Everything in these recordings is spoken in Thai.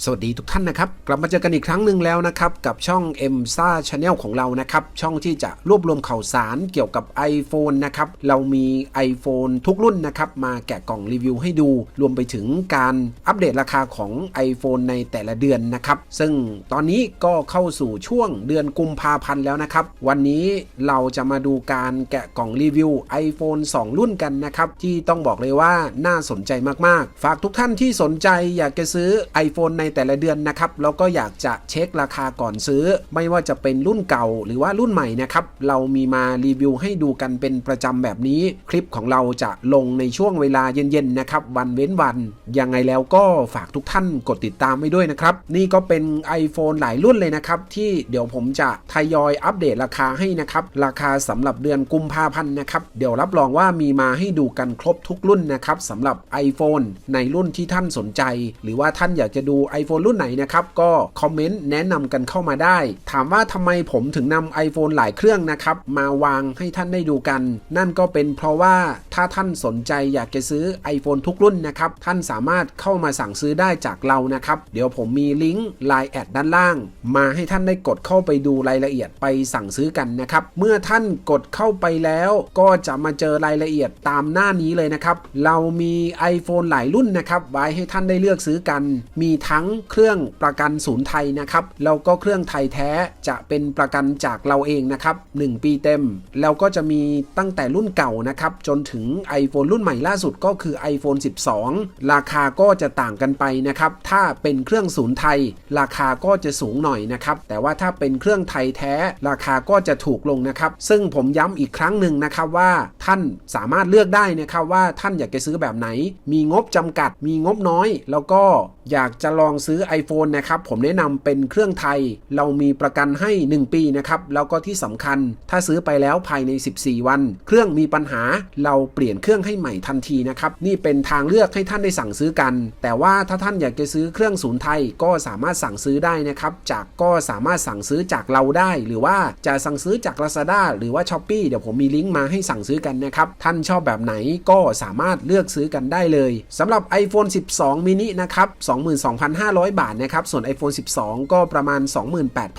สวัสดีทุกท่านนะครับ กลับมาเจอกันอีกครั้งหนึ่งแล้วนะครับ กับช่อง m s a Channel ของเรานะครับ ช่องที่จะรวบรวมข่าวสารเกี่ยวกับ iPhone นะครับ เรามี iPhone ทุกรุ่นนะครับ มาแกะกล่องรีวิวให้ดู รวมไปถึงการอัปเดตราคาของ iPhone ในแต่ละเดือนนะครับ ซึ่งตอนนี้ก็เข้าสู่ช่วงเดือนกุมภาพันธ์แล้วนะครับ วันนี้เราจะมาดูการแกะกล่องรีวิว iPhone 2 รุ่นกันนะครับที่ต้องบอกเลยว่าน่าสนใจมากๆ ฝากทุกท่านที่สนใจอยากจะซื้อ iPhone ในแต่ละเดือนนะครับแล้วก็อยากจะเช็คราคาก่อนซื้อ ไม่ว่าจะเป็นรุ่นเก่าหรือว่ารุ่นใหม่นะครับเรามีมารีวิวให้ดูกันเป็นประจำแบบนี้ คลิปของเราจะลงในช่วงเวลาเย็นๆนะครับวันเว้นวันยังไงแล้วก็ฝากทุกท่านกดติดตามไว้ด้วยนะครับนี่ก็เป็น iPhone หลายรุ่นเลยนะครับที่เดี๋ยวผมจะทยอยอัปเดตราคาให้นะครับราคาสำหรับเดือนกุมภาพันธ์นะครับเดี๋ยวรับรองว่ามีมาให้ดูกันครบทุกรุ่นนะครับสำหรับ iPhone ในรุ่นที่ท่านสนใจ หรือว่าท่านอยากจะดู iPhone รุ่นไหนนะครับก็คอมเมนต์แนะนำกันเข้ามาได้ ถามว่าทำไมผมถึงนำ iPhone หลายเครื่องนะครับมาวางให้ท่านได้ดูกัน นั่นก็เป็นเพราะว่าถ้าท่านสนใจอยากจะซื้อ iPhone ทุกรุ่นนะครับ ท่านสามารถเข้ามาสั่งซื้อได้จากเรานะครับ เดี๋ยวผมมีลิงก์ Line แอดด้านล่าง มาให้ท่านได้กดเข้าไปดูรายละเอียดไปสั่งซื้อกันนะครับ เมื่อท่านกดเข้าไปแล้วก็จะมาเจอรายละเอียดตามหน้านี้เลยนะครับ เรามี iPhone หลายรุ่นนะครับไว้ให้ท่านได้เลือกซื้อกัน มีทั้งเครื่องประกันศูนย์ไทยนะครับแล้วก็เครื่องไทยแท้จะเป็นประกันจากเราเองนะครับ1ปีเต็ม แล้วก็จะมีตั้งแต่รุ่นเก่านะครับจนถึง iPhone รุ่นใหม่ล่าสุดก็คือ iPhone 12 ราคาก็จะต่างกันไปนะครับ ถ้าเป็นเครื่องศูนย์ไทย ราคาก็จะสูงหน่อยนะครับ แต่ว่าถ้าเป็นเครื่องไทยแท้ ราคาก็จะถูกลงนะครับ ซึ่งผมย้ำอีกครั้งหนึ่งนะครับว่าท่านสามารถเลือกได้นะครับว่าท่านอยากจะซื้อแบบไหน มีงบจำกัด มีงบน้อย แล้วก็อยากจะลองซื้อ iPhone นะครับ ผมแนะนำเป็นเครื่องไทย เรามีประกันให้ 1 ปีนะครับ แล้วก็ที่สำคัญ ถ้าซื้อไปแล้วภายใน 14 วัน เครื่องมีปัญหาเราเปลี่ยนเครื่องให้ใหม่ทันทีนะครับ นี่เป็นทางเลือกให้ท่านได้สั่งซื้อกัน แต่ว่าถ้าท่านอยากจะซื้อเครื่องศูนย์ไทยก็สามารถสั่งซื้อได้นะครับจากก็สามารถสั่งซื้อจากเราได้ หรือว่าจะสั่งซื้อจาก Lazada หรือว่า s h อ p e e เดี๋ยวผมมีลิงก์มาให้สั่งซื้อกันนะครับท่านชอบแบบไหนก็สามารถเลือกซื้อกันได้เลยสำหรับ iPhone 12 mini นะครับ22,500 บาทนะครับ ส่วน iPhone 12 ก็ประมาณ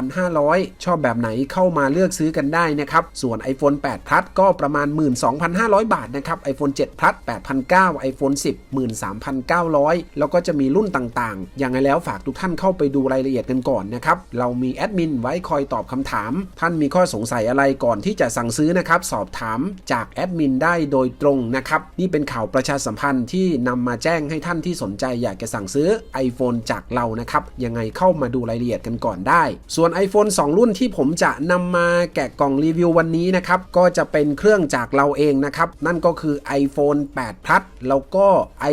28,500 ชอบแบบไหนเข้ามาเลือกซื้อกันได้นะครับ ส่วน iPhone 8 Plus ก็ประมาณ 12,500 บาทนะครับ iPhone 7 Plus 8,900 iPhone 10 13,900 แล้วก็จะมีรุ่นต่างๆ อย่างไรแล้วฝากทุกท่านเข้าไปดูรายละเอียดกันก่อนนะครับ เรามีแอดมินไว้คอยตอบคำถาม ท่านมีข้อสงสัยอะไรก่อนที่จะสั่งซื้อนะครับ สอบถามจากแอดมินได้โดยตรงนะครับ นี่เป็นข่าวประชาสัมพันธ์ที่นำมาแจ้งให้ท่านที่สนใจอยากจะสั่งซื้อ iPhone จากเรานะครับ ยังไงเข้ามาดูรายละเอียดกันก่อนได้ ส่วน iPhone 2 รุ่นที่ผมจะนำมาแกะกล่องรีวิววันนี้นะครับ ก็จะเป็นเครื่องจากเราเองนะครับ นั่นก็คือ iPhone 8 Plus แล้วก็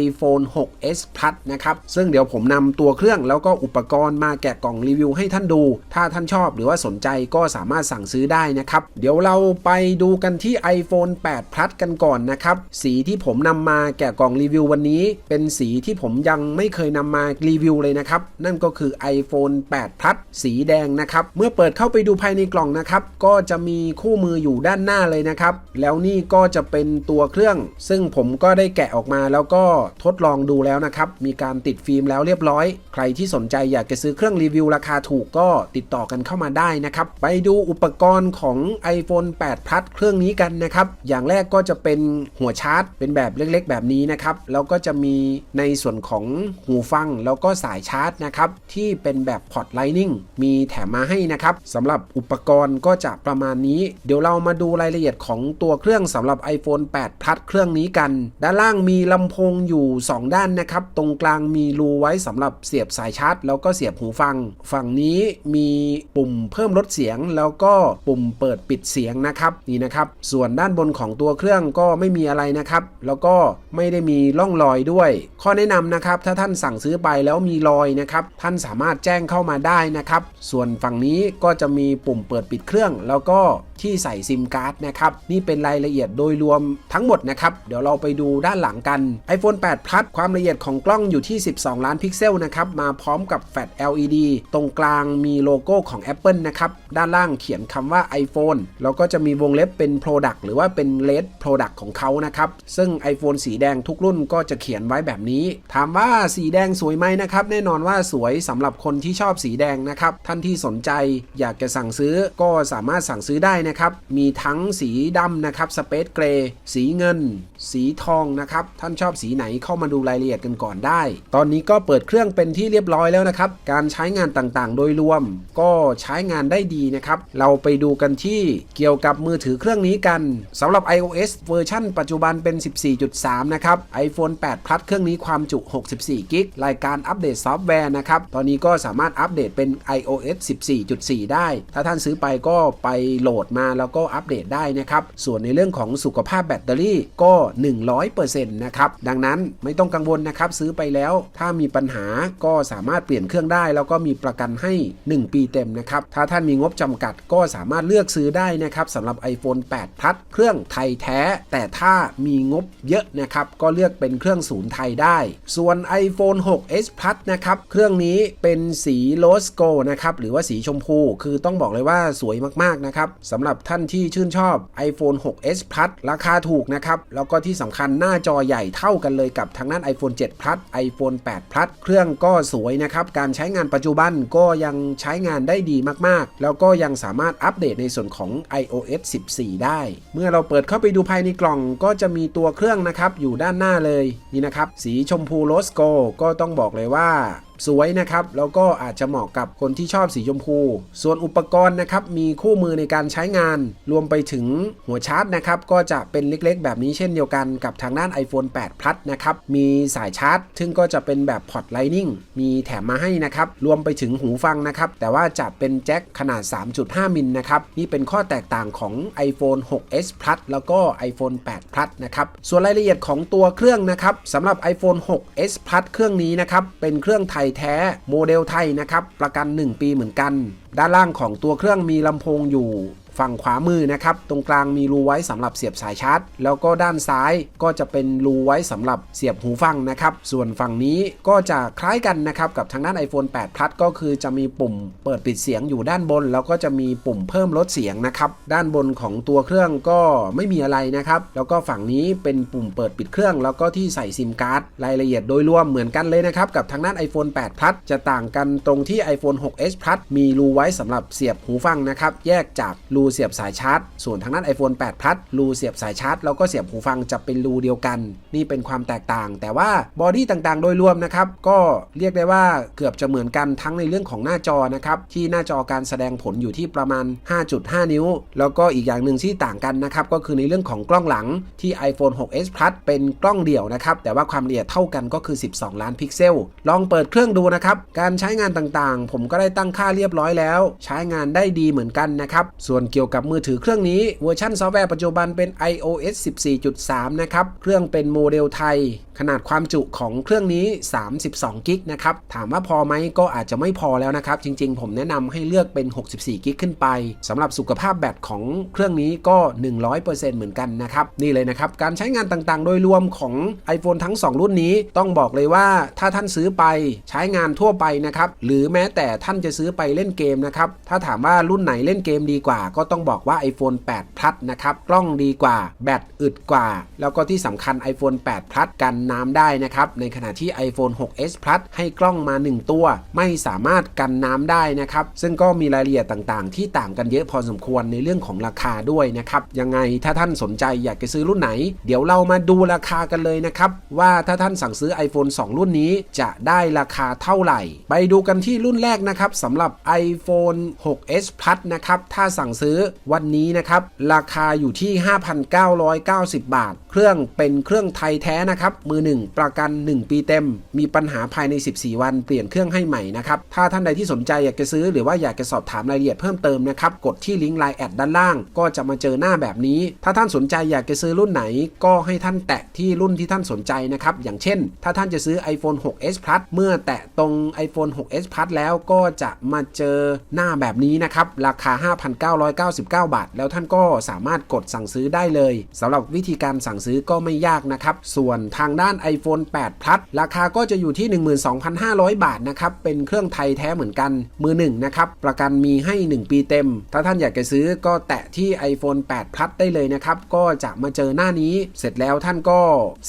iPhone 6s Plus นะครับ ซึ่งเดี๋ยวผมนำตัวเครื่องแล้วก็อุปกรณ์มาแกะกล่องรีวิวให้ท่านดู ถ้าท่านชอบหรือว่าสนใจก็สามารถสั่งซื้อได้นะครับ เดี๋ยวเราไปดูกันที่ iPhone 8 Plus กันก่อนนะครับ สีที่ผมนำมาแกะกล่องรีวิววันนี้ เป็นสีที่ผมยังไม่เคยนำมารีวิวเลยนะครับ นั่นก็คือ iPhone 8 Plus สีแดงนะครับ เมื่อเปิดเข้าไปดูภายในกล่องนะครับ ก็จะมีคู่มืออยู่ด้านหน้าเลยนะครับ แล้วนี่ก็จะเป็นตัวเครื่อง ซึ่งผมก็ได้แกะออกมาแล้วก็ทดลองดูแล้วนะครับ มีการติดฟิล์มแล้วเรียบร้อย ใครที่สนใจอยากจะซื้อเครื่องรีวิวราคาถูกก็ติดต่อกันเข้ามาได้นะครับ ไปดูอุปกรณ์ของ iPhone 8 Plus เครื่องนี้กันนะครับ อย่างแรกก็จะเป็นหัวชาร์จ เป็นแบบเล็กๆ แบบนี้นะครับ แล้วก็จะมีในส่วนของหูฟังแล้วก็สายชาร์จนะครับที่เป็นแบบพอร์ตไลนิ่งมีแถมมาให้นะครับสำหรับอุปกรณ์ก็จะประมาณนี้ เดี๋ยวเรามาดูรายละเอียดของตัวเครื่องสำหรับ iPhone 8 Plus เครื่องนี้กัน ด้านล่างมีลำโพงอยู่ 2 ด้านนะครับตรงกลางมีรูไว้สำหรับเสียบสายชาร์จ แล้วก็เสียบหูฟัง ฝั่งนี้มีปุ่มเพิ่มลดเสียง แล้วก็ปุ่มเปิดปิดเสียงนะครับนี่นะครับ ส่วนด้านบนของตัวเครื่องก็ไม่มีอะไรนะครับ แล้วก็ไม่ได้มีร่องรอยด้วย ข้อแนะนำนะครับถ้าท่านสั่งซื้อไปแล้วมีรอยนะครับท่านสามารถแจ้งเข้ามาได้นะครับส่วนฝั่งนี้ก็จะมีปุ่มเปิดปิดเครื่อง แล้วก็ที่ใส่ซิมการ์ดนะครับนี่เป็นรายละเอียดโดยรวมทั้งทั้งหมดนะครับเดี๋ยวเราไปดูด้านหลังกัน iPhone 8 Plus ความละเอียดของกล้องอยู่ที่ 12 ล้านพิกเซลนะครับมาพร้อมกับแฟลช LED ตรงกลางมีโลโก้ของ Apple นะครับด้านล่างเขียนคำว่า iPhone แล้วก็จะมีวงเล็บเป็น Product หรือว่าเป็น Red Product ของเขานะครับซึ่ง iPhone สีแดงทุกรุ่นก็จะเขียนไว้แบบนี้ ถามว่าสีแดงสวยไหมนะครับแน่นอนว่าสวยสำหรับคนที่ชอบสีแดงนะครับท่านที่สนใจอยากจะสั่งซื้อก็สามารถสั่งซื้อได้นะครับมีทั้งสีดำนะครับ Space Gray สีเงิน สีทองนะครับท่านชอบสีไหนเข้ามาดูรายละเอียดกันก่อนได้ ตอนนี้ก็เปิดเครื่องเป็นที่เรียบร้อยแล้วนะครับการใช้งานต่างๆ โดยรวม ก็ใช้งานได้ดีนะครับเราไปดูกันที่เกี่ยวกับมือถือเครื่องนี้กันสำหรับ iOS เวอร์ชันปัจจุบันเป็น 14.3 นะครับ iPhone 8 Plus เครื่องนี้ความจุ 64กิกรายการอัปเดตซอฟต์แวร์นะครับ ตอนนี้ก็สามารถอัปเดตเป็น iOS 14.4 ได้ ถ้าท่านซื้อไปก็ไปโหลดมาแล้วก็อัปเดตได้นะครับ ส่วนในเรื่องของสุขภาพแบตเตอรี่ก็ 100%นะครับ ดังนั้นไม่ต้องกังวลนะครับ ซื้อไปแล้วถ้ามีปัญหาก็สามารถเปลี่ยนเครื่องได้ แล้วก็มีประกันให้ 1 ปีเต็มนะครับ ถ้าท่านมีงบจำกัดก็สามารถเลือกซื้อได้นะครับสำหรับ iPhone 8 Plus เครื่องไทยแท้ แต่ถ้ามีงบเยอะนะครับก็เลือกเป็นเครื่องศูนย์ไทยได้ ส่วน iPhone 6s Plus นะครับ เครื่องนี้เป็นสีโ s สโกนะครับ หรือว่าสีชมพู คือต้องบอกเลยว่าสวยมากๆนะครับสำหรับท่านที่ชื่นชอบ iPhone 6s Plus ราคาถูกนะครับ แล้วก็ที่สำคัญหน้าจอใหญ่เท่ากันเลยกับทางด้าน iPhone 7 Plus iPhone 8 Plus เครื่องก็สวยนะครับ การใช้งานปัจจุบันก็ยังใช้งานได้ดีมากๆ แล้วก็ยังสามารถอัปเดตในส่วนของ iOS 14 ได้ เมื่อเราเปิดเข้าไปดูภายในกล่องก็จะมีตัวเครื่องนะครับอยู่ด้านหน้าเลยนี่นะครับสีชมพูโ s สโกก็ต้องบอกเลยว่า สวยนะครับแล้วก็อาจจะเหมาะกับคนที่ชอบสีชมพู ส่วนอุปกรณ์นะครับมีคู่มือในการใช้งาน รวมไปถึงหัวชาร์จนะครับก็จะเป็นเล็กๆ แบบนี้เช่นเดียวกันกับทางด้าน iPhone 8 Plus นะครับมีสายชาร์จ ซึ่งก็จะเป็นแบบพอร์ตไลนิ่งมีแถมมาให้นะครับรวมไปถึงหูฟังนะครับแต่ว่าจะเป็นแจ็คขนาด 3.5 มิลนะครับนี่เป็นข้อแตกต่างของ iPhone 6s Plus แล้วก็ iPhone 8 Plus นะครับส่วนรายละเอียดของตัวเครื่องนะครับสำหรับ iPhone 6s Plus เครื่องนี้นะครับเป็นเครื่องไทยแท้ โมเดลไทยนะครับ ประกัน 1 ปีเหมือนกัน ด้านล่างของตัวเครื่องมีลำโพงอยู่ ฝั่งขวามือนะครับ ตรงกลางมีรูไว้สำหรับเสียบสายชาร์จ แล้วก็ด้านซ้ายก็จะเป็นรูไว้สำหรับเสียบหูฟังนะครับ ส่วนฝั่งนี้ก็จะคล้ายกันนะครับกับทางด้าน iPhone 8 Plus ก็คือจะมีปุ่มเปิดปิดเสียงอยู่ด้านบน แล้วก็จะมีปุ่มเพิ่มลดเสียงนะครับ ด้านบนของตัวเครื่องก็ไม่มีอะไรนะครับ แล้วก็ฝั่งนี้เป็นปุ่มเปิดปิดเครื่อง แล้วก็ที่ใส่ซิมการ์ด รายละเอียดโดยรวมเหมือนกันเลยนะครับกับทางด้าน iPhone 8 Plus จะต่างกันตรงที่ iPhone 6s Plus มีรูไว้สำหรับเสียบหูฟังนะครับ แยกจากรููเสียบสายชาร์จ ส่วนทางด้าน iPhone 8 Plus รูเสียบสายชาร์จแล้วก็เสียบหูฟังจะเป็นรูเดียวกัน นี่เป็นความแตกต่าง แต่ว่าบอดี้ต่างๆ โดยรวมนะครับ ก็เรียกได้ว่าเกือบจะเหมือนกันทั้งในเรื่องของหน้าจอนะครับ ที่หน้าจอการแสดงผลอยู่ที่ประมาณ 5.5 นิ้ว แล้วก็อีกอย่างหนึ่งที่ต่างกันนะครับ ก็คือในเรื่องของกล้องหลังที่ iPhone 6s Plus เป็นกล้องเดี่ยวนะครับ แต่ว่าความละเอียดเท่ากันก็คือ 12 ล้านพิกเซล ลองเปิดเครื่องดูนะครับ การใช้งานต่างๆ ผมก็ได้ตั้งค่าเรียบร้อยแล้ว ใช้งานได้ดีเหมือนกันนะครับ ส่วนเกี่ยวกับมือถือเครื่องนี้เวอร์ชันซอฟต์แวร์ปัจจุบันเป็น iOS 14.3 นะครับ เครื่องเป็นโมเดลไทยขนาดความจุของเครื่องนี้ 32 กิกนะครับ ถามว่าพอไหมก็อาจจะไม่พอแล้วนะครับ จริงๆ ผมแนะนำให้เลือกเป็น 64 กิกขึ้นไปสำหรับสุขภาพแบตของเครื่องนี้ก็ 100%เหมือนกันนะครับ นี่เลยนะครับ การใช้งานต่างๆ โดยรวมของ iPhone ทั้ง 2 รุ่นนี้ ต้องบอกเลยว่าถ้าท่านซื้อไปใช้งานทั่วไปนะครับ หรือแม้แต่ท่านจะซื้อไปเล่นเกมนะครับ ถ้าถามว่ารุ่นไหนเล่นเกมดีกว่า ก็ต้องบอกว่า iPhone 8 Plus นะครับ กล้องดีกว่า แบตอึดกว่า แล้วก็ที่สำคัญ iPhone 8 Plus กันน้ำได้นะครับ ในขณะที่ iPhone 6s Plus ให้กล้องมา 1 ตัว ไม่สามารถกันน้ำได้นะครับ ซึ่งก็มีรายละเอียดต่างๆ ที่ต่างกันเยอะพอสมควรในเรื่องของราคาด้วยนะครับ ยังไงถ้าท่านสนใจอยากจะซื้อรุ่นไหน เดี๋ยวเรามาดูราคากันเลยนะครับ ว่าถ้าท่านสั่งซื้อ iPhone 2 รุ่นนี้จะได้ราคาเท่าไหร่ ไปดูกันที่รุ่นแรกนะครับสำหรับ iPhone 6s Plus นะครับถ้าสั่งซื้อวันนี้นะครับราคาอยู่ที่ 5,990 บาท เครื่องเป็นเครื่องไทยแท้นะครับ มือ 1 ประกัน 1 ปีเต็ม มีปัญหาภายใน 14 วันเปลี่ยนเครื่องให้ใหม่นะครับ ถ้าท่านใดที่สนใจอยากจะซื้อหรือว่าอยากจะสอบถามรายละเอียดเพิ่มเติมนะครับ กดที่ลิงก์ Line แอดด้านล่าง ก็จะมาเจอหน้าแบบนี้ ถ้าท่านสนใจอยากจะซื้อรุ่นไหน ก็ให้ท่านแตะที่รุ่นที่ท่านสนใจนะครับ อย่างเช่น ถ้าท่านจะซื้อ iPhone 6s Plus เมื่อแตะตรง iPhone 6s Plus แล้วก็จะมาเจอหน้าแบบนี้นะครับ ราคา 5,999 บาท แล้วท่านก็สามารถกดสั่งซื้อได้เลยสำหรับวิธีการสั่งซื้อก็ไม่ยากนะครับ ส่วนทางด้าน iPhone 8 Plus ราคาก็จะอยู่ที่ 12,500 บาทนะครับ เป็นเครื่องไทยแท้เหมือนกันมือหนึ่งนะครับ ประกันมีให้ 1 ปีเต็ม ถ้าท่านอยากจะซื้อก็แตะที่ iPhone 8 Plus ได้เลยนะครับ ก็จะมาเจอหน้านี้เสร็จแล้วท่านก็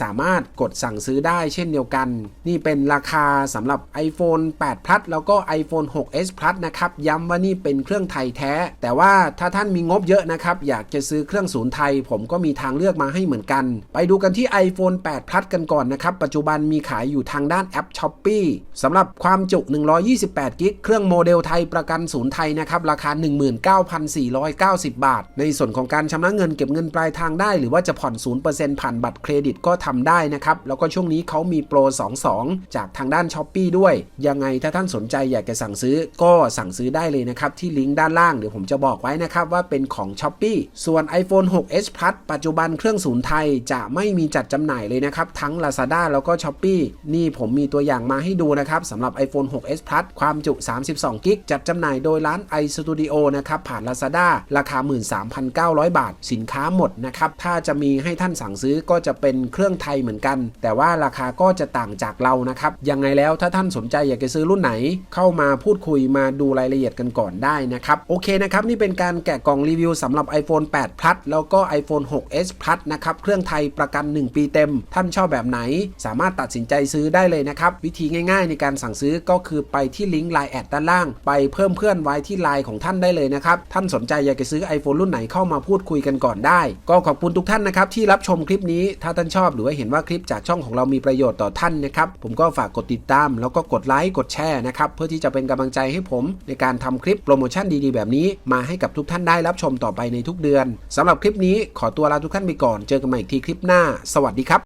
สามารถกดสั่งซื้อได้เช่นเดียวกัน นี่เป็นราคาสำหรับ iPhone 8 Plus แล้วก็ iPhone 6s Plus นะครับ ย้ำว่านี่เป็นเครื่องไทยแท้ แต่ว่าถ้าท่านมีงบเยอะนะครับ อยากจะซื้อเครื่องศูนย์ไทย ผมก็มีทางเลือกมาให้เหมือนกันไปดูกันที่ iPhone 8 Plus กันก่อนนะครับ ปัจจุบันมีขายอยู่ทางด้านแอป s h o p e e สำหรับความจุ 128 กิก เครื่องโมเดลไทยประกันศูนย์ไทยนะครับ ราคา 19,490 บาท ในส่วนของการชำระเงินเก็บเงินปลายทางได้ หรือว่าจะผ่อน 0%ผ่านบัตรเครดิตก็ทำได้นะครับ แล้วก็ช่วงนี้เขามีโปร 22 จากทางด้าน s h o p e e ด้วย ยังไงถ้าท่านสนใจอยากจะสั่งซื้อก็สั่งซื้อได้เลยนะครับที่ลิงก์ด้านล่างเดี๋ยวผมจะบอกไว้นะครับว่าเป็นของ s h o p e e ส่วน iPhone 6s Plus ปัจจุบันเครื่องศูนย์ไทยจะไม่มีจัดจำหน่ายเลยนะครับ ทั้ง Lazada แล้วก็ s h o p e e นี่ผมมีตัวอย่างมาให้ดูนะครับสำหรับ iPhone 6s Plus ความจุ 32กิกจัดจำหน่ายโดยร้าน iStudio นะครับ ผ่าน Lazada ราคา 13,900 บาท สินค้าหมดนะครับ ถ้าจะมีให้ท่านสั่งซื้อก็จะเป็นเครื่องไทยเหมือนกัน แต่ว่าราคาก็จะต่างจากเรานะครับ ยังไงแล้วถ้าท่านสนใจอยากจะซื้อรุ่นไหน เข้ามาพูดคุยมาดูรายละเอียดกันก่อนได้นะครับ โอเคนะครับ นี่เป็นการแกะกล่องรีวิวสำหรับ iPhone 8 Plus แล้วก็ iPhone 6s Plus นะครับ เครื่องไทยประกัน 1 ปีเต็ม ท่านชอบแบบไหน สามารถตัดสินใจซื้อได้เลยนะครับ วิธีง่ายๆ ในการสั่งซื้อก็คือไปที่ลิงก์ Line แอดด้านล่าง ไปเพิ่มเพื่อนไว้ที่ไลน์ของท่านได้เลยนะครับ ท่านสนใจอยากจะซื้อ iPhone รุ่นไหนเข้ามาพูดคุยกันก่อนได้ ก็ขอบคุณทุกท่านนะครับที่รับชมคลิปนี้ ถ้าท่านชอบหรือว่าเห็นว่าคลิปจากช่องของเรามีประโยชน์ต่อท่านนะครับ ผมก็ฝากกดติดตาม แล้วก็กดไลค์กดแชร์นะครับเพื่อที่จะเป็นกำลังใจให้ผม ในการทำคลิปโปรโมชั่นดีๆ แบบนี้ มาให้กับทุกท่านได้รับชมต่อไปในทุกเดือนสำหรับคลิปนี้ขอตัวลาทุกท่านไปก่อนเจอกันใหม่ทีคลิปหน้า สวัสดีครับ